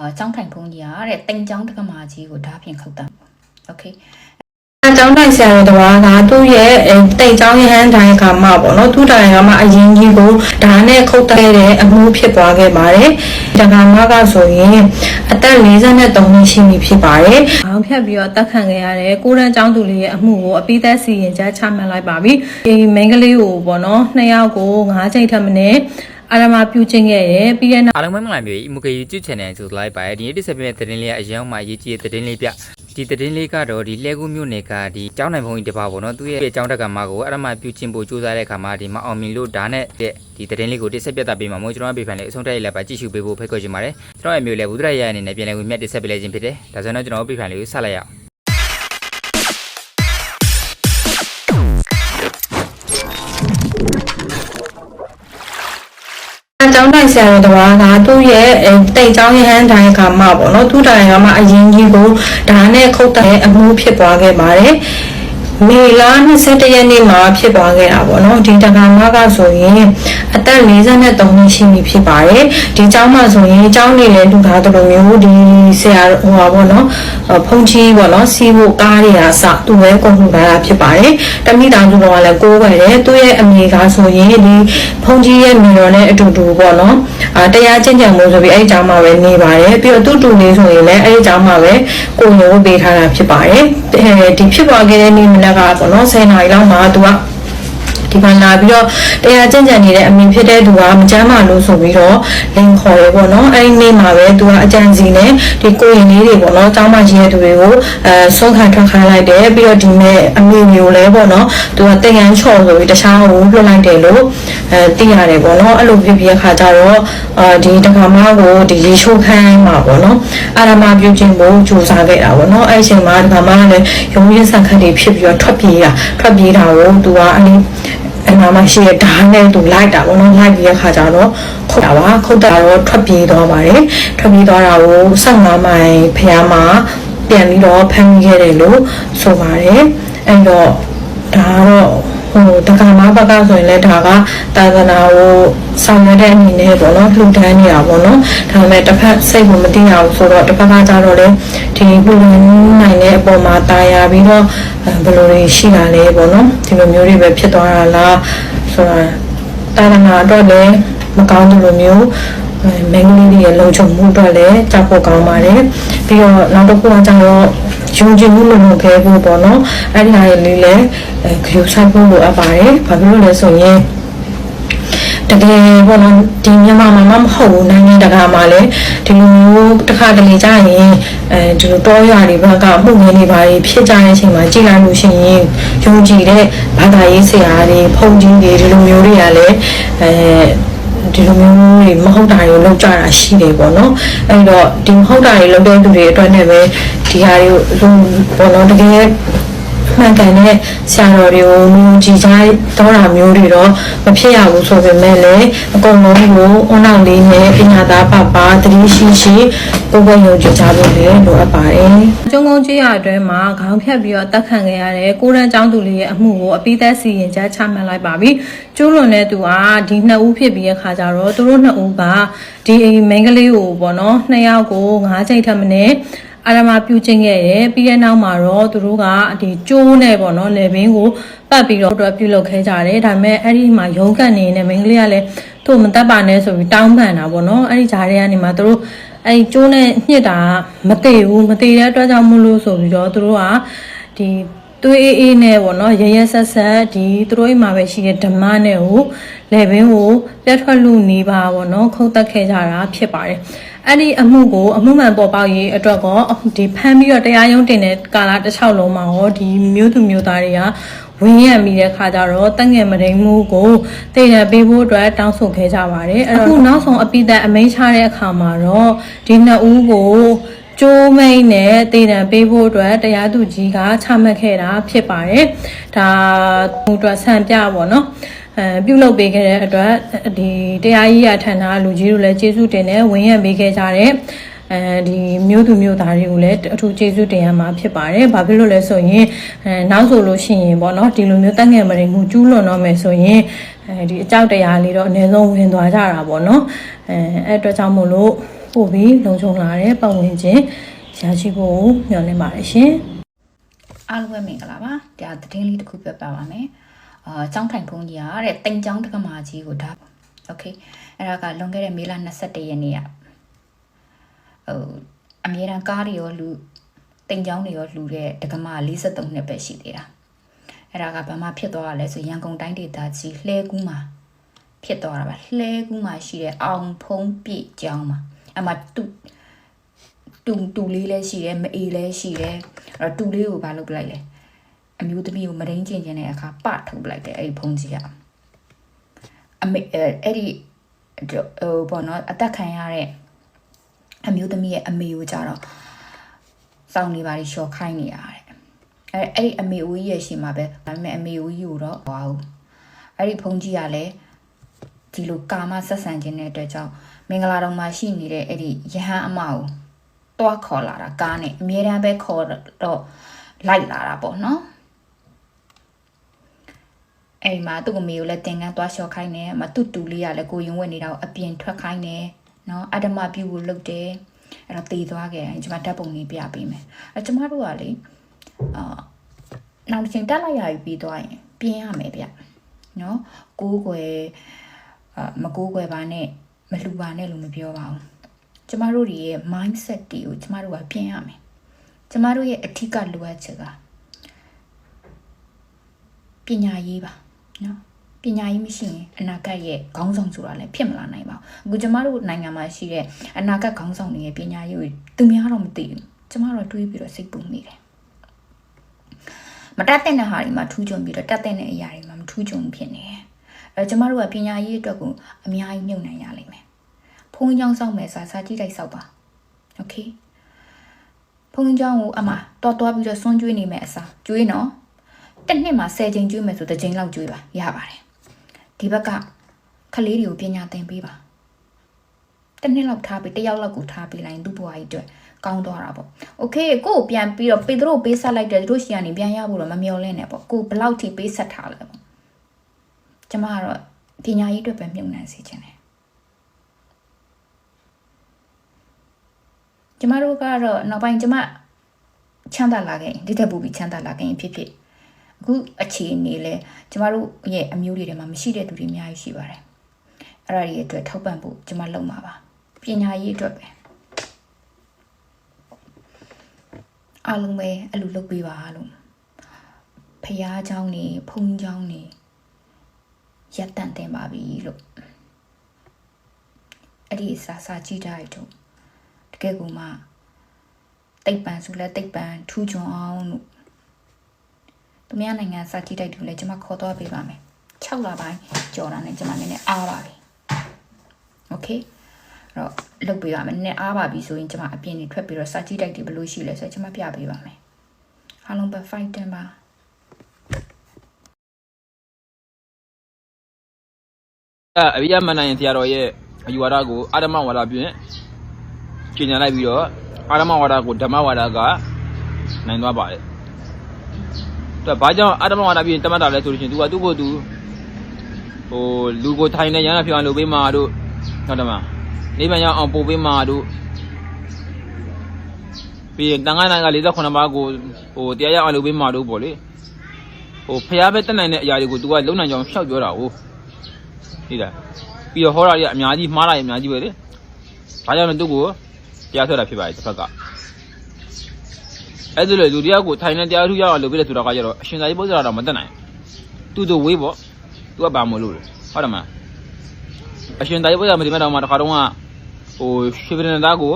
အာចောင်းထိုင်ဖုန်းကြီးကတဲ့တိမ်ចောင်းတက္ကမကြီးကိုဓာတ်ဖြင့်ခုတ်တာโอเค အကြောင်းတိုင်ဆရာတော်တော်ကသူ့ရဲ့တိတ်ချောင်းရဟန်းတိုင်းကမှပေါ့နော်သူ့တိုင်ကမှအရင်ကြီးကိုဓာနဲ့ခုတ်တဲ့တဲ့အမှုဖြစ်သွားခဲ့ပါတယ်။တက္ကမကဆိုရင်အသက်53နှစ်ရှိပြီဖြစ်ပါတယ်။အောင်ဖြတ်ပြီးတော့တက်ခံခဲ့ရတဲ့ကိုရန်ကျောင်းသူလေးရဲ့အမှုကိုအပိသက်စီရင်ချက်ချမှတ်လိုက်ပါပြီ။ဒီမိန်းကလေးကိုပေါ့နော်နှစ်ယောက်ကို၅ချိန်ထက်မနည်း အာရမပြုချင်းခဲ့ရပြီးတဲ့နောက်အားလုံးပဲမင်္ဂလာမျိုး emoji YouTube channel ဆိုလိုက်ပါဒီနေ့တစ်ဆက်ပြတဲ့သတင်းလေးကအရင်မှအရေးကြီးတဲ့သတင်းလေးပြဒီသတင်းလေးကတော့ဒီလဲကူးမြို့နယ်ကဒီကျောင်းနိုင်ဘုံကြီးတစ်ပါပေါ့နော်သူရဲ့ကျောင်းတက်ကမကိုအရမပြုချင်းဖို့ကြိုးစားတဲ့အခါမှာဒီမအောင်မြင်လို့ဒါနဲ့ဒီသတင်းလေးကိုတစ်ဆက်ပြတာပေးမှာမို့ကျွန်တော်ကပေးဖန်လေးအဆုံးတိုက်လိုက်ပါကြည့်ရှုပေးဖို့ဖိတ်ခေါ်ချင်ပါတယ်ကျွန်တော်ရဲ့မျိုးလဲဘူးဒရရအနေနဲ့ပြန်လဲဝင်မြတ်တစ်ဆက်ပေးလိုက်ခြင်းဖြစ်တယ်ဒါဆိုတော့ကျွန်တော်ပေးဖန်လေးကိုဆက်လိုက်ရအောင် ကြောင်းတိုင်ဆရာတော်တော်ကသူ့ရဲ့တိတ်ချောင်းရဟန်းတိုင်းကမှပေါ့နော်သူ့တိုင်ကမှအရင်ကြီးကိုဓာနဲ့ခုတ်တဲ့အမှုဖြစ်သွားခဲ့ပါတယ် မေလ21ရက်နေ့မှာဖြစ်သွားခဲ့တာပေါ့နော်ဒီတက္ကမကဆိုရင်အသက်53နှစ်ရှိပြီဖြစ်ပါတယ်ဒီเจ้าမဆိုရင်เจ้าနေလဲလူသားတို့လိုမျိုးဒီဆရာဟိုပါပေါ့နော်ဖုန်ကြီးပေါ့နော်စီးဖို့ကားတွေအားစသူပဲကုန်မှုလာတာဖြစ်ပါတယ်တမိသားစုတော်ကလည်းကိုးပဲတယ်သူ့ရဲ့အမေကဆိုရင်ဒီဖုန်ကြီးရဲ့မိတော်နဲ့အတူတူပေါ့နော်အာတရားကျင့်ကြံမှုဆိုပြီးအဲ့ဒီเจ้าမပဲနေပါတယ်ပြီးတော့သူ့တူလေးဆိုရင်လည်းအဲ့ဒီเจ้าမပဲကိုယ်မျိုးပေးထားတာဖြစ်ပါတယ်အဲဒီဖြစ်သွားခဲ့တဲ့နေ့မနက် ်ကပေါ့နော်10နာရီလောက်မှာသူက ဒီမှာလာပြီးတော့တရားကျင့်ကြံနေတဲ့အမြင်ဖြစ်တဲ့သူကမကြမ်းပါလို့ဆိုပြီးတော့လင်ခေါ်ရဲပေါ့နော်အဲ့ဒီနေ့မှာပဲသူကအကြံစီနဲ့ဒီကိုရင်လေးတွေပေါ့နော်ကျောင်းမကြီးရဲ့သူတွေကိုအဲဆုံးခံထွက်ခိုင်းလိုက်တယ်ပြီးတော့ဒီမဲ့အမေမျိုးလဲပေါ့နော်သူကတင်ရန်ချော်ဆိုပြီးတခြားကိုလွှတ်လိုက်တယ်လို့အဲသိရတယ်ပေါ့နော်အဲ့လိုဖြစ်ပြီးအခါကျတော့အာဒီတက္ကမကိုဒီရေချိုးခန်းမှာပေါ့နော်အာရမပြုခြင်းကိုကြိုးစားခဲ့တာပေါ့နော်အဲ့ဒီအချိန်မှာတက္ကမကလည်းရုံးရင်းဆန်ခတ်တွေဖြစ်ပြီးတော့ထွက်ပြေးတာထွက်ပြေးတာကိုသူကအလေး အနာမရှိတဲ့ဓာတ်နဲ့သူလိုက်တာပေါ့နော်လိုက်ပြီးတဲ့ခါကျတော့ခုတ်တာပါခုတ်တာတော့ထွက်ပြေးသွားပါတယ်ထွက်ပြေးသွားတာကို15မိုင်ဖျားမှာပြန်ပြီးတော့ဖမ်းမိခဲ့တယ်လို့ဆိုပါတယ်အဲ့တော့ဒါကတော့ ဟိုတက္ကမဘက်ကဆိုရင်လည်းဒါကသာသနာကိုဆောင်ရွက်တဲ့အနေနဲ့ပေါ့နော်လှူဒန်းနေတာပေါ့နော်ဒါပေမဲ့တစ်ဖက်စိတ်ကိုမသိရဘူးဆိုတော့တစ်ဖက်ကကြတော့လေဒီလူဝင်နိုင်တဲ့အပေါ်မှာတာယာပြီးတော့အဲဘယ်လိုတွေရှိတာလဲပေါ့နော်ဒီလိုမျိုးတွေပဲဖြစ်သွားတာလားဆိုတာတာသနာတော့လည်းမကောင်းဘူးလိုမျိုးအဲမင်းကလေးတွေရဲ့လုံခြုံမှုအတွက်လည်းကြောက်ဖို့ကောင်းပါတယ်ပြီးတော့နောက်တစ်ခုကကျတော့ ယုံကြည်မှုမလုံခဲ့ဘူးပေါ့နော်အဲ့ဒီဟာတွေလေးလည်းအဲခရုဆိုင်ဖို့လိုအပ်ပါတယ်ဘာဖြစ်လို့လဲဆိုရင်တကယ်ပေါ့နော်ဒီမြန်မာမှာမမဟုတ်ဘူးနိုင်ငံတကာမှာလည်းဒီလိုမျိုးတစ်ခါတလေကြာရင်အဲဒီလိုတောရွာတွေဘက်ကမှုငင်းတွေပါဖြစ်ကြတဲ့အချိန်မှာကြည်လိုက်လို့ရှိရင်ယုံကြည်တဲ့ဘာသာရေးဆရာတွေဖုန်ကြီးတွေဒီလိုမျိုးတွေကလည်းအဲ ဒီလိုမျိုးတွေမဟုတ်တာတွေလောက်ကြတာရှိတယ်ပေါ့နော်အဲ့တော့ဒီမဟုတ်တာတွေလောက်တဲ့သူတွေအတွက်နဲ့ပဲဒီဟာတွေကိုပေါ့နော်တကယ် မှန်ကန်တဲ့ဆရာတော်တွေကိုမြင်ကြည်ကြတော့တာမျိုးတွေတော့မဖြစ်ရဘူးဆိုပေမဲ့လည်းအကုန်လုံးကိုအွန်လိုင်းလေးနဲ့ပညာသားပပတတိရှိရှိပုံပုံယုံကြည်ကြဖို့လည်းလိုအပ်ပါတယ်။ကျုံကုန်းကြီးရအတွင်းမှာခေါင်းဖြတ်ပြီးတော့တက်ခံခဲ့ရတဲ့ကိုရန်ကျောင်းသူလေးရဲ့အမှုကိုအပိသက်စီရင်ချက်ချမှတ်လိုက်ပါပြီ။ကျိုးလွန်တဲ့သူကဒီနှစ်ဦးဖြစ်ပြီးတဲ့ခါကျတော့သူတို့နှစ်ဦးကဒီမိန်းကလေးကိုပေါ့နော်နှစ်ယောက်ကို၅ချိန်ထက်မနည်း အာရမပြုချင်းခဲ့တယ်ပြီးတဲ့နောက်မှာတော့သူတို့ကဒီကျိုးနဲ့ပေါ့နော်လေဘင်းကိုပတ်ပြီးတော့တော့ပြုလုပ်ခဲကြတယ်ဒါပေမဲ့အဲ့ဒီမှာရုံးကန်နေတဲ့မိန်းကလေးကလည်းသူ့မတက်ပါနဲ့ဆိုပြီးတောင်းပန်တာပေါ့နော်အဲ့ဒီဂျားတွေကနေမှသူတို့အဲ့ဒီကျိုးနဲ့ညှစ်တာမတည်ဘူးမတည်တဲ့အတွက်ကြောင့်မလို့ဆိုပြီးတော့သူတို့ကဒီ သွေးအေးအေးနဲ့ပေါ့နော်ရရဆက်ဆက်ဒီသူတို့အိမ်မှာပဲရှိတဲ့ဓမ္မနဲ့ကိုလေဘင်းကိုပြတ်ထွက်လူနေပါပေါ့နော်ခုတ်တက်ခဲ့ကြတာဖြစ်ပါတယ်အဲ့ဒီအမှုကိုအမှုမှန်ပေါ်ပေါက်ရေးအတွက်ကောဒီဖမ်းပြီးတော့တရားရုံးတင်တဲ့ကာလတစ်လျှောက်လုံးမှာရောဒီမျိုးသူမျိုးသားတွေကဝင်ရမိတဲ့ခါကျတော့တန့်ငယ်မတိန်မှုကိုတည်ရပေးဖို့အတွက်တောင်းဆိုခဲ့ကြပါတယ်အဲ့တော့အခုနောက်ဆုံးအပိသက်အမိန့်ချတဲ့အခါမှာတော့ဒီနှစ်ဦးကို ကျိုးမိန်နဲ့တည်တံပေးဖို့အတွက်တရားသူကြီးကချမှတ်ခဲ့တာဖြစ်ပါတယ်ဒါဟိုအတွက်ဆံပြပါတော့အဲပြုလုပ်ပေးခဲ့တဲ့အတွက်ဒီတရားရေးရဌာနလူကြီးတို့လည်းကျေးဇူးတင်တယ်ဝင်ရပေးခဲ့ကြတဲ့အဲဒီမျိုးသူမျိုးသားတွေကိုလည်းအထူးကျေးဇူးတင်ရမှာဖြစ်ပါတယ်။ဘာဖြစ်လို့လဲဆိုရင်အဲနောက်ဆိုလို့ရှိရင်ပေါ့နော်ဒီလိုမျိုးတက်ငယ်မရင်မှုကျူးလွန်တော့မယ်ဆိုရင်အဲဒီအကြောက်တရားလေးတော့အနည်းဆုံးဝင်သွားကြတာပေါ့နော်။အဲအဲ့အတွက်ကြောင့်မို့လို့ ပို့ပြီးလုံခြုံလာတဲ့ပတ်ဝန်းကျင်ရရှိဖို့မျှော်လင့်ပါတယ်ရှင်။အားလုံးပဲမင်္ဂလာပါ။ဒါသတင်းလေးတစ်ခုပြောပြပါမယ်။အာចောင်းထိုင်ဘုန်းကြီးကတဲ့တိမ်ចောင်းတက္ကမကြီးကိုဒါโอเคအဲ့ဒါကလွန်ခဲ့တဲ့မေလ21ရက်နေ့ကဟိုအမြဲတမ်းကားတွေရောလူတိမ်ချောင်းတွေရောလူတဲ့တက္ကမ43နှစ်ပဲရှိသေးတာအဲ့ဒါကဘာမှဖြစ်သွားရလဲဆိုရန်ကုန်တိုင်းဒေသကြီးလှဲကူးမှာဖြစ်သွားတာပါလှဲကူးမှာရှိတဲ့အောင်ဖုံးပြည့်ကျောင်းမှာ အမှတူတူတူလေးလည်းရှိတယ်မအေးလည်းရှိတယ်အဲ့တော့တူလေးကိုဘာလုပ်ပလိုက်လဲအမျိုးသမီးကိုမရင်းကျင်ကျင်တဲ့အခါပထုတ်ပလိုက်တယ်အဲ့ဒီဖုံးကြီးကအမေအဲ့အဲ့ဒီဟိုဘောနော်အသက်ခံရတဲ့အမျိုးသမီးရဲ့အမေကိုကြတော့စောင်းနေပါလိရှော့ခိုင်းနေရတယ်အဲ့အဲ့ဒီအမေဦးကြီးရဲ့ရှင်မှာပဲဒါပေမဲ့အမေဦးကြီးကိုတော့ဟွာဘူးအဲ့ဒီဖုံးကြီးကလည်းဒီလိုကာမဆက်ဆံခြင်းတဲ့အတွက်ကြောင့် မင်္ဂလာတော်မှာရှိနေတဲ့အဲ့ဒီယဟန်အမကိုတွားခေါ်လာတာကားနဲ့အမြဲတမ်းပဲခေါ်တော့လိုက်လာတာပေါ့နော်အဲ့ဒီမှာသူ့အမေကိုလည်းတင်ကန်းသွားလျှော့ခိုင်းတယ်မတူတူလေးကလည်းကိုရင်ဝက်နေတာကိုအပြင်ထွက်ခိုင်းတယ်နော်အတ္တမပြုဖို့လုပ်တယ်အဲ့တော့တည်သွားခဲ့တယ်ကျွန်မဓာတ်ပုံလေးပြပေးမယ်အဲ့ကျွန်မတို့ကလေအာနောက်တစ်ချိန်တက်လိုက်ရပြီပြီးသွားရင်ပြင်းရမယ်ဗျနော်ကိုးကွယ်အာမကိုးကွယ်ပါနဲ့ မလှူပါနဲ့လို့မပြောပါဘူးကျမတို့တွေရဲ့ mindset တွေကိုကျမတို့ကပြင်ရမယ်ကျမတို့ရဲ့အထက်ကလိုအပ်ချက်ကပညာရေးပါနော်ပညာရေးမရှိရင်အနာဂတ်ရဲ့ခေါင်းဆောင်ဆိုတာလည်းဖြစ်မလာနိုင်ပါဘူးအခုကျမတို့နိုင်ငံမှာရှိတဲ့အနာဂတ်ခေါင်းဆောင်တွေရဲ့ပညာရေးကိုသူများတော့မသိဘူးကျမတို့တွေးပြီးတော့စိတ်ပူမိတယ်မတတ်တဲ့ဟာတွေမှာထူးချွန်ပြီးတော့တတ်တဲ့အရာတွေမှာမထူးချွန်ဖြစ်နေတယ် အဲကျမတို့ကပညာရေးအတွက်ကိုအများကြီးမြုပ်နှံရလိမ့်မယ်ဖုန်းကြောင်းစောက်မယ်စာစာကြည့်လိုက်စောက်ပါโอเคဖုန်းကြောင်းကိုအမတော်တော်ပြီးတော့စွန့်ကျွေးနေမယ်အစားကျွေးနော်တစ်နှစ်မှာ10ချိန်ကျွေးမယ်ဆိုတစ်ချိန်လောက်ကျွေးပါရပါတယ်ဒီဘက်ကကလေးတွေကိုပညာသင်ပေးပါတစ်နှစ်လောက်ထားပြီးတစ်ယောက်လောက်ကိုထားပေးလိုက်ရင်သူ့ဘဝကြီးအတွက်ကောင်းသွားတာပေါ့โอเคကိုကိုပြန်ပြီးတော့ပေသူတို့ပေးဆက်လိုက်တယ်သူတို့ရှီကနေပြန်ရဖို့တော့မမျော်လင့်နဲ့ပေါ့ကိုဘယ်လောက်ထိပေးဆက်ထားလဲပေါ့ ကျမကတော့ပညာရေးအတွက်ပဲမြုံနှံစေချင်တယ်ကျမတို့ကတော့နောက်ပိုင်းကျမချမ်းသာလာခဲ့ရင်ဒီတက်ပူပြီးချမ်းသာလာခဲ့ရင်ဖြစ်ဖြစ်အခုအခြေအနေလဲကျမတို့ရဲ့အမျိုးတွေထဲမှာမရှိတဲ့သူတွေအများကြီးရှိပါတယ်အဲ့ဒါတွေအတွက်ထောက်ပံ့ဖို့ကျမလုပ်မှာပါပညာရေးအတွက်ပဲအားလုံးပဲအလူလုပ်ပေးပါလို့ဖះเจ้าနေဖုံเจ้าနေ ရက်တန့်တင်ပါပြီလို့အဲ့ဒီစာစာကြည့်ကြရတော့တကယ်ကူမှတိတ်ပန်ဆိုလဲတိတ်ပန်ထူးချွန်အောင်လို့သူများနိုင်ငံစာကြည့်တိုက်တူလဲကျွန်မခေါ်တော့ပေးပါမယ်6လပိုင်းကြော်တာနဲ့ကျွန်မနည်းနည်းအားပါပြီโอเคအဲ့တော့လုပ်ပေးပါမယ်နည်းနည်းအားပါပြီဆိုရင်ကျွန်မအပြင်နေထွက်ပြီးတော့စာကြည့်တိုက်တွေဘယ်လိုရှိလဲဆိုတော့ကျွန်မပြပေးပါမယ်အားလုံးပဲ fight တင်ပါ အဲအဘိယမန္တန်ဆရာတော်ရဲ့အယူဝါဒကိုအာဓမ္မဝါဒဖြင့်ကျင့်ကြံလိုက်ပြီးတော့အာဓမ္မဝါဒကိုဓမ္မဝါဒကနိုင်သွားပါတယ်။ဒါဘာကြောင့်အာဓမ္မဝါဒဖြင့်တမတ်တာလဲဆိုလို့ရှိရင် तू ကသူ့ကိုယ်သူဟိုလူကိုထိုင်နေရဟန်းပြောင်းလုပ်ပေးမှာတို့ဟုတ်တယ်မလားနိဗ္ဗာန်ရောက်အောင်ပို့ပေးမှာတို့ပြီးရင်တန်ခါးနိုင်က48ပါးကိုဟိုတရားရအောင်လုပ်ပေးမှာတို့ပေါ့လေဟိုဖျားပဲတက်နိုင်တဲ့အရာတွေကို तू ကလုံနိုင်ကြအောင်ရှောက်ပြောတာဟုတ်သိ လားပြီးတော့ဟောတာတွေကအများကြီးမှားတာတွေအများကြီးပဲလေဒါကြောင့်လည်းသူ့ကိုတရားဆွဲတာဖြစ်ပါတယ်တစ်ဖက်ကအဲ့ဒါလေလူတရားကိုထိုင်နေတရားထုရအောင်လုပ်ပြီးတဲ့ဆိုတာကကြတော့အရှင်သာရိပုတ္တရာတော့မတက်နိုင်သူ့တို့ဝေးပေါ့သူကဘာမလို့လဲဟုတ်တယ်မလားအရှင်သာရိပုတ္တရာမဒီမဲ့တော်မှာတစ်ခါတော့ကဟိုရွှေပြည်နယ်သားကို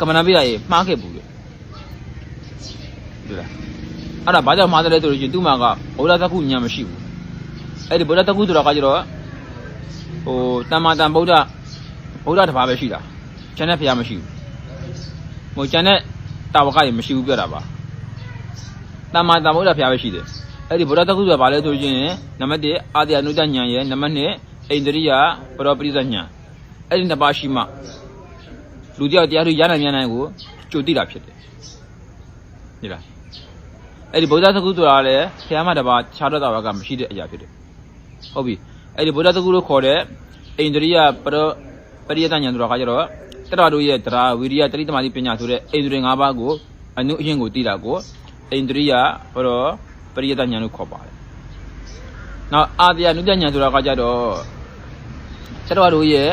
ကမ္မနာပြရရေမှားခဲ့ဘူးလေဒီလားအဲ့ဒါဘာကြောင့်မှားတယ်လဲဆိုလို့ရှိရင်သူ့မှာကဘုရားသက္ကုညာမရှိဘူးအဲ့ဒီဘုရားသက္ကုဆိုတာကကြတော့ ဟိုတမ္မာတန်ဗုဒ္ဓဗုဒ္ဓတစ်ပါးပဲရှိတာကျန်တဲ့ဘုရားမရှိဘူးဟိုကျန်တဲ့တာဝကတွေမရှိဘူးပြောတာပါတမ္မာတန်ဗုဒ္ဓဘုရားပဲရှိတယ်အဲ့ဒီဗုဒ္ဓတက္ကုဆိုတာဘာလဲဆိုရင်နံပါတ်1အာတယနုတ္တဉာဏ်ရဲ့နံပါတ်2အိန္ဒြိယပရောပရိသဉာဏ်အဲ့ဒီနှစ်ပါးရှိမှလူတယောက်တရားတွေရနိုင်မြန်နိုင်ကိုကြိုသိတာဖြစ်တယ်ဒီလားအဲ့ဒီဗုဒ္ဓတက္ကုဆိုတာလည်းဘုရားမတစ်ပါးခြားတော့တာဝကမရှိတဲ့အရာဖြစ်တယ်ဟုတ်ပြီ အဲ့ဒီဗုဒ္ဓတက္ကုလို့ခေါ်တဲ့အိန္ဒြိယပရောပရိယတဉာဏ်ဆိုတာကကြတော့တတတို့ရဲ့တရားဝိရိယတတိတမာတိပညာဆိုတဲ့အိန္ဒြေ၅ပါးကိုအနုအရင်ကိုသိတာကိုအိန္ဒြိယဟောတော့ပရိယတဉာဏ်လို့ခေါ်ပါတယ်နောက်အာတယနုတဉာဏ်ဆိုတာကကြတော့တတတို့ရဲ့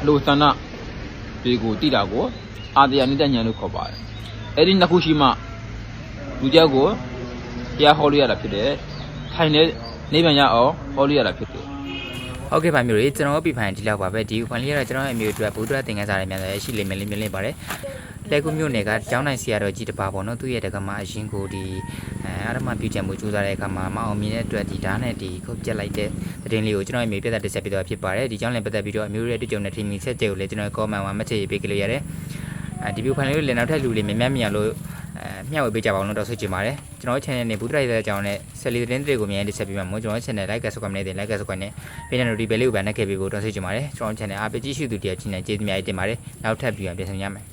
အလိုသဏ္ဍဒီကိုသိတာကိုအာတယနုတဉာဏ်လို့ခေါ်ပါတယ်အဲ့ဒီနှစ်ခုရှိမှလူကြောက်ကိုတရားဟောလို့ရတာဖြစ်တယ်ထိုင်တဲ့နိဗ္ဗာန်ရအောင်ဟောလို့ရတာဖြစ်တယ် ဟုတ်ကဲ့ပါမျိုးတွေကျွန်တော်ပြဖိုင်ဒီလောက်ပါပဲဒီဖိုင်လေးကတော့ကျွန်တော်ရဲ့အမျိုးအတွက်ဗုဒ္ဓသင်္ကန်းစာတွေများတယ်ရှိလိမ့်မယ်လိမ့်မယ်လိမ့်ပါတယ်လက်ကူမျိုးနယ်ကကျောင်းနိုင်ဆရာတော်ကြီးတပါပေါ့နော်သူ့ရဲ့တက္ကမအရင်ကိုဒီအဲအာရမပြုချင်မှုကြိုးစားတဲ့အခါမှာမအောင်မြင်တဲ့အတွက်ဒီဓာတ်နဲ့ဒီခုတ်ပြက်လိုက်တဲ့သတင်းလေးကိုကျွန်တော်ရဲ့အမျိုးပြသက်တက်ဆက်ပြီးတော့ဖြစ်ပါတယ်ဒီကျောင်းလည်းပတ်သက်ပြီးတော့အမျိုးရဲ့တွေ့ကြုံတဲ့ထင်မြင်ချက်တွေကိုလည်းကျွန်တော် comment မှာမချေပေးကြလို့ရတယ်အဲဒီဗီဒီယိုဖိုင်လေးကိုလည်းနောက်ထပ်လူတွေမြင်မြင်လို့အဲ မျှဝေပေးကြပါအောင်လို့တော့ဆွချင်ပါတယ်ကျွန်တော် channel နဲ့ဘူးတရိုက်တဲ့အကြောင်းနဲ့ဆက်လီသတင်းတွေကိုမြန်တက်ဆက်ပြီးမှမို့ကျွန်တော် channel like subscribe နဲ့ like subscribe နဲ့ပေးတဲ့ notification လေးကိုဗန်နဲ့ခဲ့ပေးဖို့တော့ဆွချင်ပါတယ်ကျွန်တော် channel အားပေးကြည့်ရှုသူတယောက်ချင်းနဲ့ကျေးဇူးများတင်ပါတယ်နောက်ထပ်ပြီးပြန်ပြန်ဆောင်ရမယ်